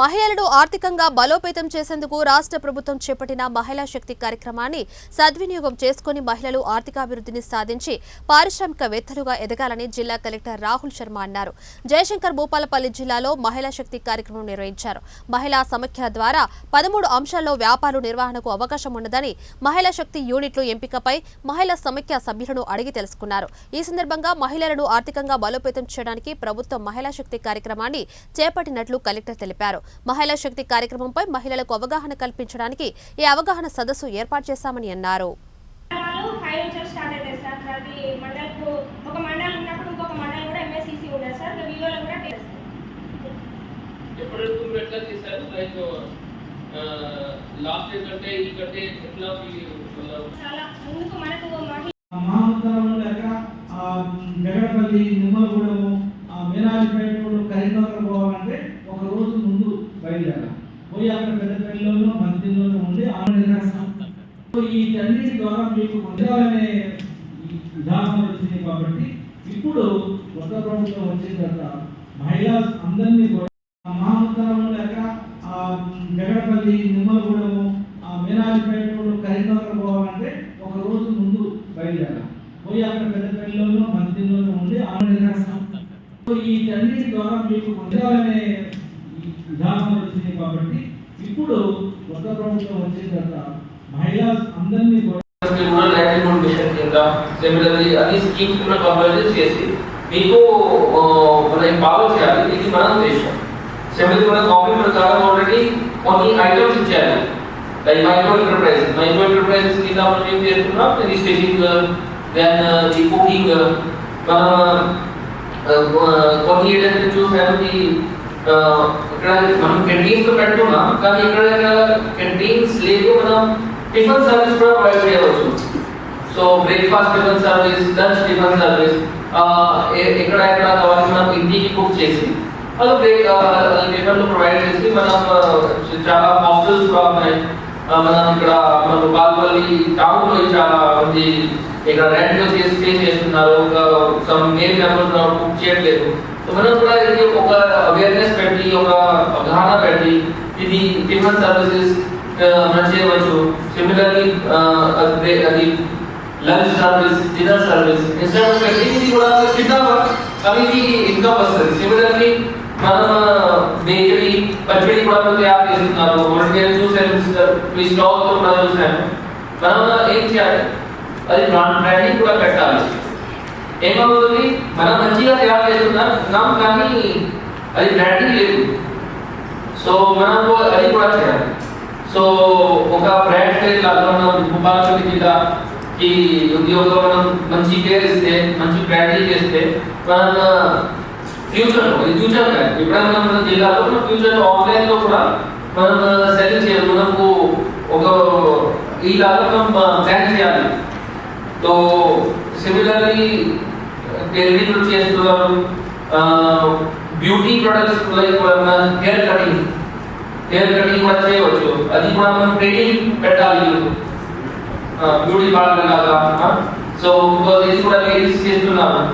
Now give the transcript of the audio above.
మహిళలను ఆర్థికంగా బలోపేతం చేసేందుకు రాష్ట్ర ప్రభుత్వం చేపట్టిన మహిళా శక్తి కార్యక్రమాన్ని సద్వినియోగం చేసుకుని మహిళలు ఆర్థికాభివృద్ధిని సాధించి పారిశ్రామికవేత్తలుగా ఎదగాలని జిల్లా కలెక్టర్ రాహుల్ శర్మ అన్నారు. జయశంకర్ భూపాలపల్లి జిల్లాలో మహిళా శక్తి కార్యక్రమం నిర్వహించారు. మహిళా సమైక్య ద్వారా పదమూడు అంశాల్లో వ్యాపార నిర్వహణకు అవకాశం ఉన్నదని మహిళా శక్తి యూనిట్లు ఎంపికపై మహిళా సమైక్య సభ్యులను అడిగి తెలుసుకున్నారు. ఈ సందర్భంగా మహిళలను ఆర్థికంగా బలోపేతం చేయడానికి ప్రభుత్వం మహిళా శక్తి కార్యక్రమాన్ని చేపట్టినట్లు కలెక్టర్ తెలిపారు. మహిళా శక్తి కార్యక్రమంపై మహిళలకు అవగాహన కల్పించడానికి ఈ అవగాహన సదస్సు ఏర్పాటు చేశామని అన్నారు. జగడపల్లి నిమ్మలగూడెము ఆ మీనాజిపేటలో కరీంనగర్ పోవాలంటే ఒక రోజు ముందు పోయి అక్కడ పెద్దపల్లిలోనూ మంత్రిలోనూ ఉండి ఆమె ఈ అన్నిటి ద్వారా మీకు ఉద్యోగమే విధానం వచ్చింది కాబట్టి ఇప్పుడు కొత్త ప్రభుత్వం వచ్చిన తర్వాత మహిళా అందరినీ కూడా ఆ మహాముద్రము లేక ఆ జగడపల్లి నిమ్మలగూడెము ఆ మీనాజిపేటలో కరీంనగర్ పోవాలంటే ఒక రోజు ముందు బయలుదేరాలి. పోయి అక్కడ పెద్దపల్లిలోనూ మంత్రిలోనూ ఉండి ఆమె ఈ అన్నిటి ద్వారా మీకు ఉద్యోగమే కాబట్టి ఇప్పుడు కొత్త ప్రభుత్వం వచ్చిన తర్వాత మహిళా అందరినీ కూడా రూరల్ లైవ్లీహుడ్ మిషన్ కింద సిమిలర్లీ అన్ని స్కీమ్స్ కూడా కంపల్సరీ చేసి మీకు ఆ, మనం ఫాలో చేయాలి ఇది మన ఉద్దేశం సిమిలర్లీ మన గవర్నమెంట్ ప్రకారం ఆల్రెడీ కొన్ని ఐటమ్స్ ఇచ్చారు like micro enterprise micro enterprises కింద మనం ఏం చేస్తున్నాం రిజిస్ట్రేషన్ దెన్ ది కుకింగ్ మన కొన్ని ఏరియాస్ చూసాను కి ఆ, ఇక్కడ మనం కెంటీన్స్ పెట్టుకున్నాం కానీ ఇక్కడ కెంటీన్స్ లేదు మనం టిఫిన్ సర్వీస్ కూడా ప్రొవైడ్ చేయవచ్చు. So breakfast tiffin service lunch tiffin service ఎక్కడ ఎక్కడ కావాలి మనం ఇంటికి కుక్ చేసి అది బ్రేక్ టిఫిన్లు ప్రొవైడ్ చేసి మనం చాలా హాస్టల్స్ కూడా ఉన్నాయి. మనం ఇక్కడ మన బాల్పల్లి టౌన్లో చాలా మంది ఇక్కడ రెంట్ చేసి స్టే చేస్తున్నారు. సమ్ మేల్ మెంబర్స్ కుక్ చేయట్లేదు. సో మనం కూడా ఇది ఒక అవేర్నెస్ పెట్టి ఒక అవగాహన పెట్టి ఇది టిఫిన్ సర్వీసెస్ మనం చేయవచ్చు సిమిలర్లీ అది lunch service dinner service instead of పెట్టి ఇది కూడా చిన్న కానీ ఇది ఇన్కమ్ వస్తుంది సిమిలర్లీ మనం బేకరీ పచ్చడి కూడా మనం తయారు చేస్తున్నారు ఒకటి నేను చూసాను మీ స్టాక్ కూడా చూసాను మనం ఏం చేయాలి అది బ్రాండింగ్ కూడా పెట్టాలి ఏమవుతుంది మనం మంచిగా తయారు చేస్తున్నాం కానీ అది బ్రాండింగ్ లేదు. సో మనం అది కూడా చేయాలి. సో ఒక బ్రాండ్ లాగా మనం భూపాలపల్లి జిల్లా ఈ ఉద్యోగం మనం మంచి పేరు ఇస్తే మంచి బ్రాండింగ్ చేస్తే మనం ఫ్యూచర్లో ఇది ఫ్యూచర్ ప్లాన్ ఎప్పుడైనా మన జిల్లాలో మన ఫ్యూచర్లో ఆన్లైన్లో కూడా మనం సెల్ చేయాలి. మనకు ఒక ఈ లాగా మనం ప్లాన్ చేయాలి. సో సిమిలర్లీ టెలివిజన్ చేస్తున్నారు beauty products like hair cutting hair cutting కూడా చేయవచ్చు. అది కూడా మనం ట్రైనింగ్ పెట్టాలి బ్యూటీ పార్లర్ లాగా సో ఇది కూడా లేడీస్ చేస్తున్నాము.